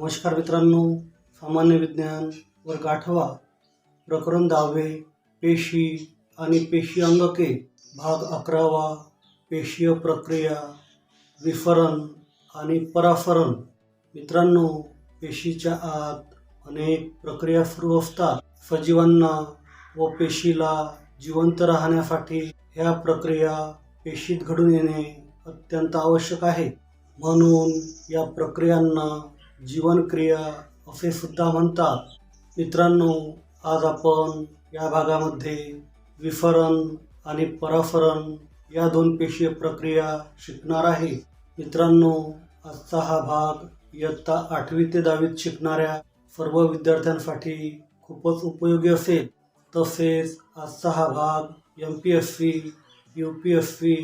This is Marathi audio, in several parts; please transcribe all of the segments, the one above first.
नमस्कार मित्रांनो सामान्य विज्ञान वर्ग आठवा प्रकरण दहावे पेशी आणि पेशी अंगके भाग अकरावा पेशीय प्रक्रिया विफरण आणि पराफरण. मित्रांनो पेशीच्या आत अनेक प्रक्रिया सुरू असतात. सजीवांना व पेशीला जिवंत राहण्यासाठी ह्या प्रक्रिया पेशीत घडून येणे अत्यंत आवश्यक आहे. म्हणून या प्रक्रियांना जीवनक्रिया असे सुद्धा म्हणतात. मित्रांनो आज आपण या भागामध्ये विफरण आणि पराफरण या दोन पेशीय प्रक्रिया शिकणार आहे. मित्रांनो आजचा हा भाग इयत्ता आठवी ते दहावीत शिकणाऱ्या सर्व विद्यार्थ्यांसाठी खूपच उपयोगी असेल. तसेच आजचा हा भाग M P S C U P S C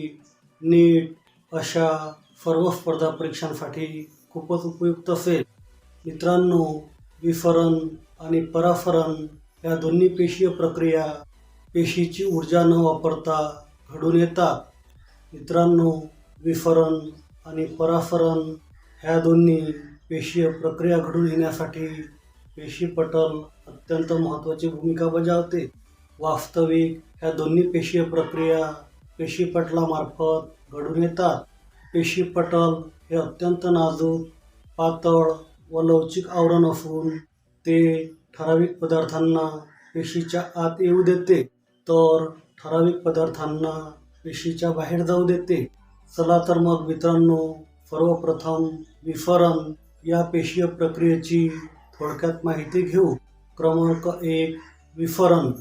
NEET अशा सर्व स्पर्धा परीक्षांसाठी खूपच उपयुक्त असेल. मित्रांनो विफरण आणि पराफरण या दोन्ही पेशीय प्रक्रिया पेशीची ऊर्जा न वापरता घडून येतात. मित्रांनो विफरण आणि पराफरण ह्या दोन्ही पेशीय प्रक्रिया घडून येण्यासाठी पेशीपटल अत्यंत महत्त्वाची भूमिका बजावते. वास्तविक ह्या दोन्ही पेशीय प्रक्रिया पेशीपटलामार्फत घडून येतात. पेशीपटल हे अत्यंत नाजूक पातळ व लवचिक आवरण असून ते ठराविक पदार्थांना पेशीच्या आत येऊ देते तर ठराविक पदार्थांना पेशीच्या बाहेर जाऊ देते. चला तर मग मित्रांनो सर्वप्रथम विफरण या पेशीय प्रक्रियेची थोडक्यात माहिती घेऊ. क्रमांक एक विफरण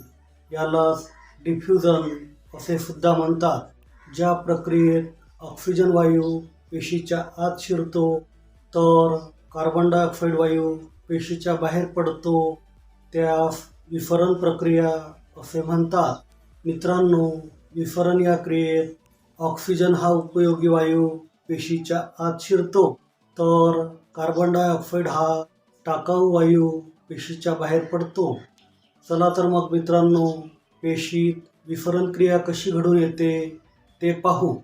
यालाच डिफ्युजन असे सुद्धा म्हणतात. ज्या प्रक्रियेत ऑक्सिजन वायू पेशीच्या आत शिरतो तर कार्बन डायऑक्साईड वायू पेशीच्या बाहेर पडतो. त्यास विफरण प्रक्रिया असे म्हणतात. मित्रांनो विफरण या क्रियेत ऑक्सिजन हा उपयोगी वायू पेशीच्या आत शिरतो तर कार्बन डायऑक्साईड हा टाकाऊ वायू पेशीच्या बाहेर पडतो. चला तर मग मित्रांनो पेशीत विफरण क्रिया कशी घडून येते ते पाहू.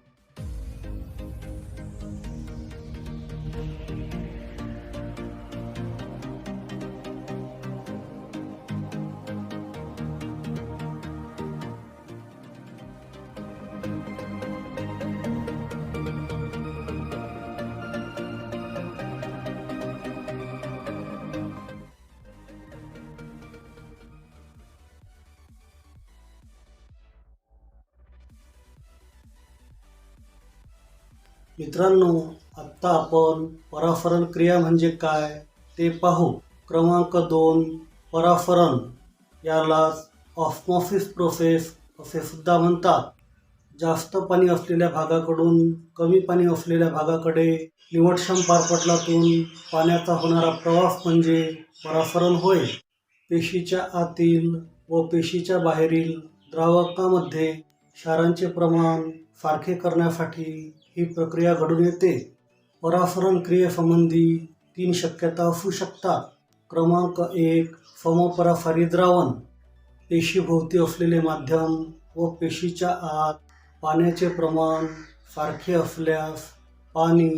मित्रांनो आत्ता आपण पराफरण क्रिया म्हणजे काय ते पाहू. क्रमांक दोन पराफरण. यालाच ऑस्मॉसिस प्रोसेस असे सुद्धा म्हणतात. जास्त पाणी असलेल्या भागाकडून कमी पाणी असलेल्या भागाकडे निवडक्षम पारपटलातून पाण्याचा होणारा प्रवास म्हणजे पराफरण होय. पेशीच्या आतील व पेशीच्या बाहेरील द्रावकामध्ये क्षारांचे प्रमाण सारखे करण्यासाठी ही प्रक्रिया घडून येते. परासरण क्रियेसंबंधी तीन शक्यता असू शकतात. क्रमांक एक समपरासारी द्रावण. पेशीभोवती असलेले माध्यम व पेशीच्या आत पाण्याचे प्रमाण सारखे असल्यास पाणी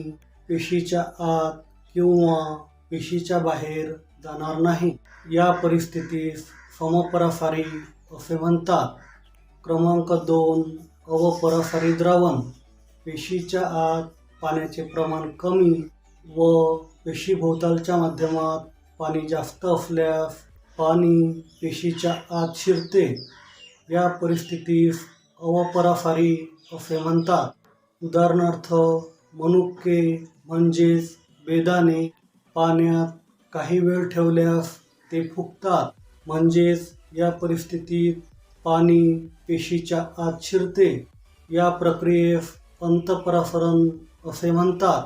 पेशीच्या आत किंवा पेशीच्या बाहेर जाणार नाही. या परिस्थितीस समपरासारी असे म्हणतात. क्रमांक दोन अवपरासारी द्रावण. पेशीच्या आत पाण्याचे प्रमाण कमी व पेशीभोवतालच्या माध्यमात पाणी जास्त असल्यास पाणी पेशीच्या आत शिरते. या परिस्थितीस अवपरासारी असे म्हणतात. उदाहरणार्थ मनुके म्हणजेच बेदाने पाण्यात काही वेळ ठेवल्यास ते फुगतात. म्हणजेच या परिस्थितीत पाणी पेशीच्या आत शिरते. या प्रक्रियेस अंतपराफरण असे म्हणतात.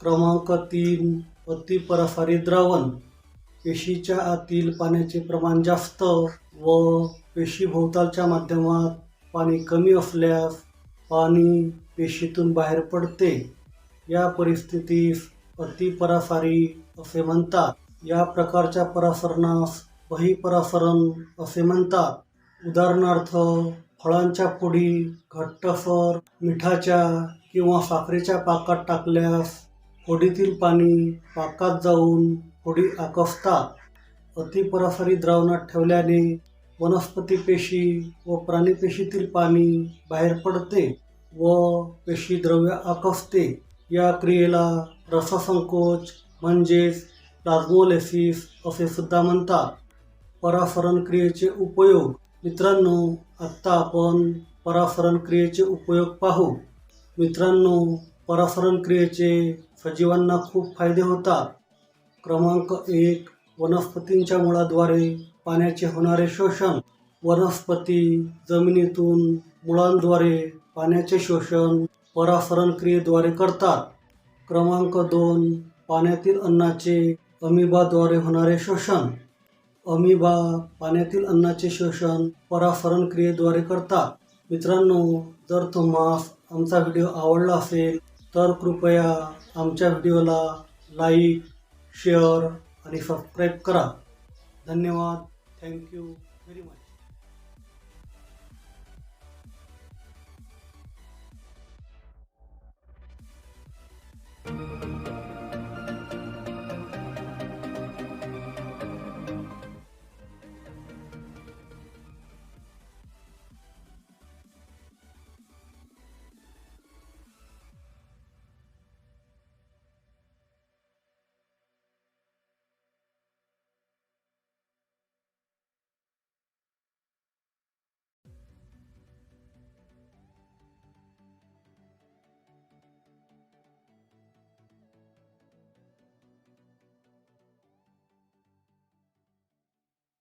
क्रमांक तीन अतिपराफारी द्रावण. पेशीच्या आतील पाण्याचे प्रमाण जास्त व पेशीभोवतालच्या माध्यमात पाणी कमी असल्यास पाणी पेशीतून बाहेर पडते. या परिस्थितीस अतिपरासारी असे म्हणतात. या प्रकारच्या परासरणास बहिपरासरण असे म्हणतात. उदाहरणार्थ फळांच्या पुडी घट्टसर मिठाच्या किंवा साखरेच्या पाकात टाकल्यास होडीतील पाणी पाकात जाऊन होडी आकसतात. अतिपरासरी द्रावणात ठेवल्याने वनस्पती पेशी व प्राणीपेशीतील पाणी बाहेर पडते व पेशी द्रव्य आकसते. या क्रियेला रससंकोच म्हणजेच प्लाझ्मोलेसिस असे सुद्धा म्हणतात. परासरण क्रियेचे उपयोग मित्रांनो आत्ता आपण परासरण क्रियेचे उपयोग पाहू. मित्रांनो परासरण क्रियेचे सजीवांना खूप फायदे होतात. क्रमांक एक वनस्पतींच्या मुळाद्वारे पाण्याचे होणारे शोषण. वनस्पती जमिनीतून मुळांद्वारे पाण्याचे शोषण परासरण क्रियेद्वारे करतात. क्रमांक दोन पाण्यातील अन्नाचे अमिबाद्वारे होणारे शोषण. अमिबा पाण्यातील अन्नाचे शोषण परासरण क्रियेद्वारे करतात. मित्रांनो जर तुम्हास आमचा व्हिडिओ आवडला असेल तर कृपया आमच्या व्हिडिओला लाईक शेअर आणि सबस्क्राईब करा. धन्यवाद. Thank you very much.